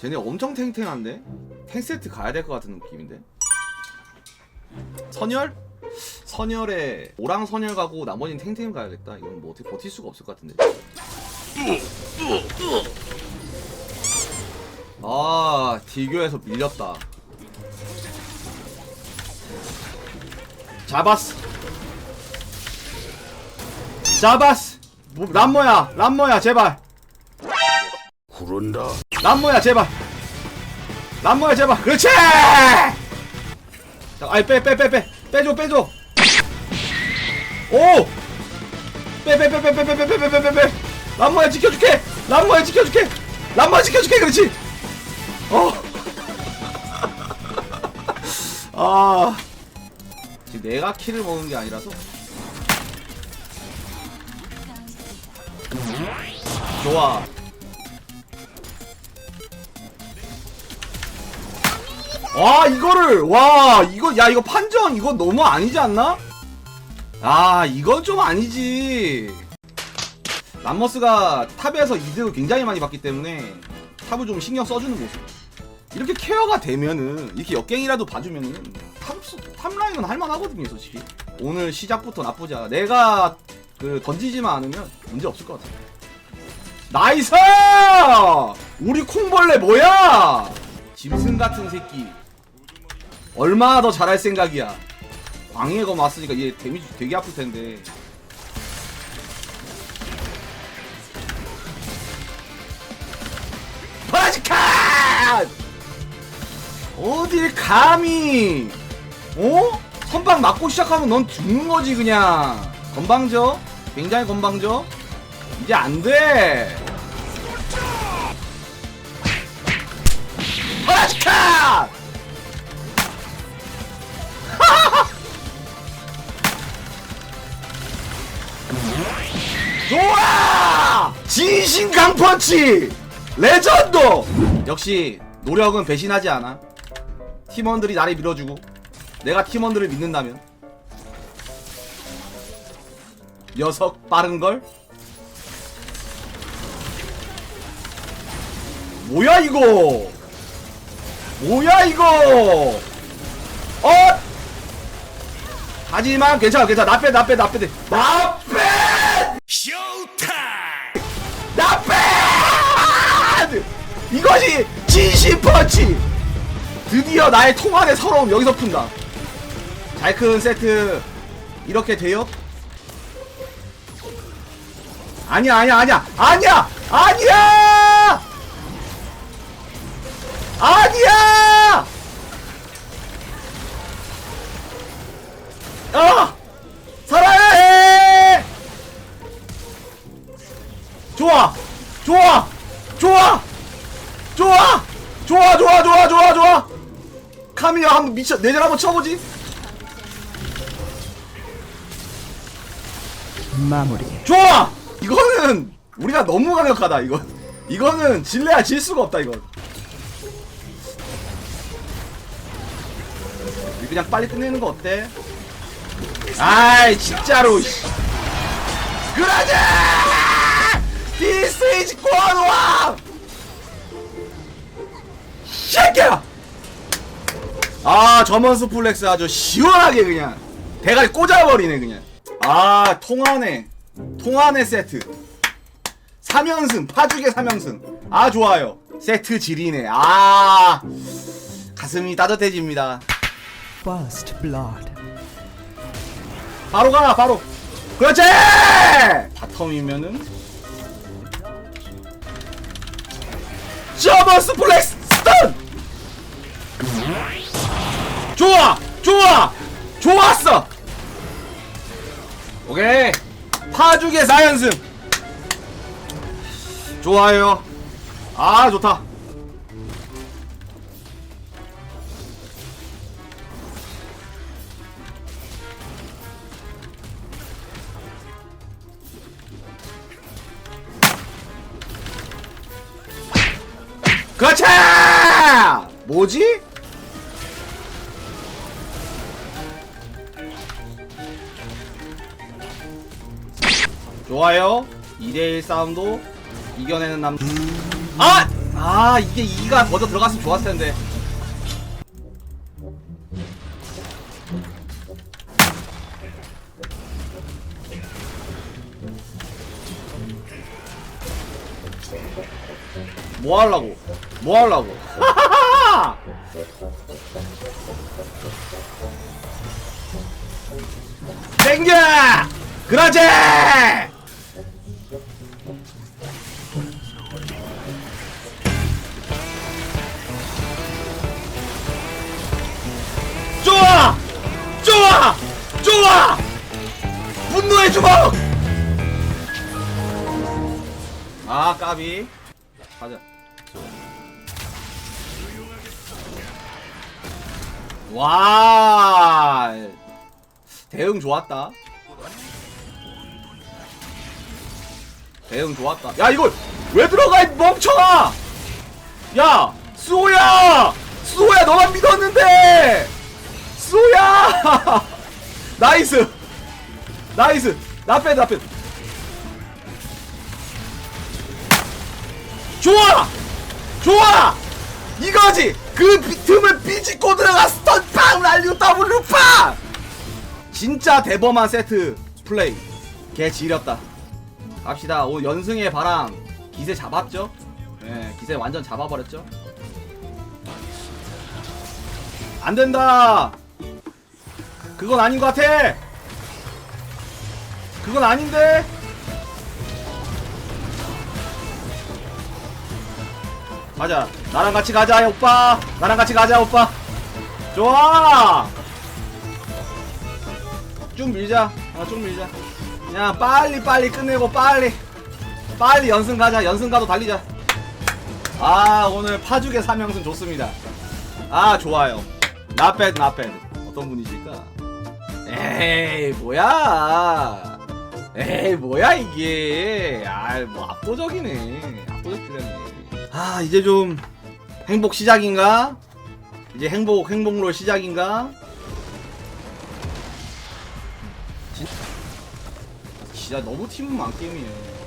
쟤네 엄청 탱탱한데? 탱세트 가야 될 것 같은 느낌인데? 선열? 선열에 오랑 선열 가고 나머지는 탱탱 가야겠다 이건 뭐 어떻게 버틸 수가 없을 것 같은데 아 딜교에서 밀렸다 잡았어 잡았어 뭐, 람모야 람모야 제발 그런다. 람모야 제발 람모야 제발 그렇지 자, 아이 빼 빼 빼 빼 빼줘 빼줘 오 빼 빼 빼 빼 빼 빼 빼 빼 빼빼빼빼 람모야 지켜줄게 람모야 지켜줄게 람모야 지켜줄게 그렇지 어 아 지금 내가 키를 먹은 게 아니라서 좋아 와 이거를 와 이거 야 이거 판정 이거 너무 아니지 않나? 아 이건 좀 아니지. 람머스가 탑에서 이득을 굉장히 많이 받기 때문에 탑을 좀 신경 써주는 모습. 이렇게 케어가 되면은 이렇게 역갱이라도 봐주면은 탑, 탑라인은 할만하거든요 솔직히. 오늘 시작부터 나쁘지 않아. 내가 그 던지지만 않으면 문제 없을 것 같아. 나이스! 우리 콩벌레 뭐야? 짐승 같은 새끼 얼마나 더 잘할 생각이야. 광해검 왔으니까 얘 데미지 되게 아플 텐데. 바지카! 어딜 감히! 어? 선방 맞고 시작하면 넌 죽는 거지 그냥. 건방져? 굉장히 건방져? 이제 안돼 강펀치! 레전드! 역시 노력은 배신하지 않아. 팀원들이 나를 밀어주고 내가 팀원들을 믿는다면 녀석 빠른걸? 뭐야 이거? 뭐야 이거? 어? 하지만 괜찮아 괜찮아 나빼 나빼 나빼 나빼 진심 펀치. 드디어 나의 통안의 서러움 여기서 푼다. 잘 큰 세트 이렇게 돼요? 아니야 아니야 아니야. 아니야! 아니야 3이야 한번 미쳐 내절 한번 쳐보지 마무리. 좋아 이거는 우리가 너무 강력하다 이거 이거는 질래야 질 수가 없다 이거 그냥 빨리 끝내는 거 어때? 아이 진짜로 씨. 그러자! This is q u 아 저먼스 플렉스 아주 시원하게 그냥 대가리 꽂아버리네 그냥. 아 통화네 통화네 세트. 3연승 파죽의 3연승. 아 좋아요. 세트 질이네. 아 가슴이 따뜻해집니다. First blood. 바로 가 바로. 그렇지! 바텀이면은. 저버스 플렉스 오케이. 파죽의 4연승. 좋아요. 아 좋다. 그렇지! 뭐지? 좋아요. 2대1 싸움도 이겨내는 남. 아! 아 이게 2가 먼저 들어갔으면 좋았을 텐데. 뭐 하려고? 뭐 하려고? 땡겨! 그러지 까비. 가자. 와. 대응 좋았다. 대응 좋았다. 야, 이걸 왜 들어가, 이 멍청아! 야! 수호야! 수호야, 너만 믿었는데! 수야! 나이스! 나이스! 나빼 나빼 좋아! 좋아! 이거지! 그 비- 틈을 비집고 들어가 스턴빵 날리고 W 팡! 진짜 대범한 세트 플레이 개 지렸다 갑시다 오 연승의 바람 기세 잡았죠? 예 기세 완전 잡아버렸죠? 안 된다. 그건 아닌 것 같아. 그건 아닌데. 가자. 나랑 같이 가자, 오빠. 나랑 같이 가자, 오빠. 좋아. 쭉 밀자. 아, 쭉 밀자. 그냥 빨리 빨리 끝내고 빨리 빨리 연승 가자. 연승 가도 달리자. 아 오늘 파죽의 3연승 좋습니다. 아 좋아요. 나빼 나빼 어떤 분이실까? 에이 뭐야? 에이 뭐야 이게? 아뭐 압도적이네. 압도적 주량이네. 아 이제 좀 행복 시작인가? 이제 행복 행복로 시작인가? 진- 진짜 너무 팀은 안 게임이에요.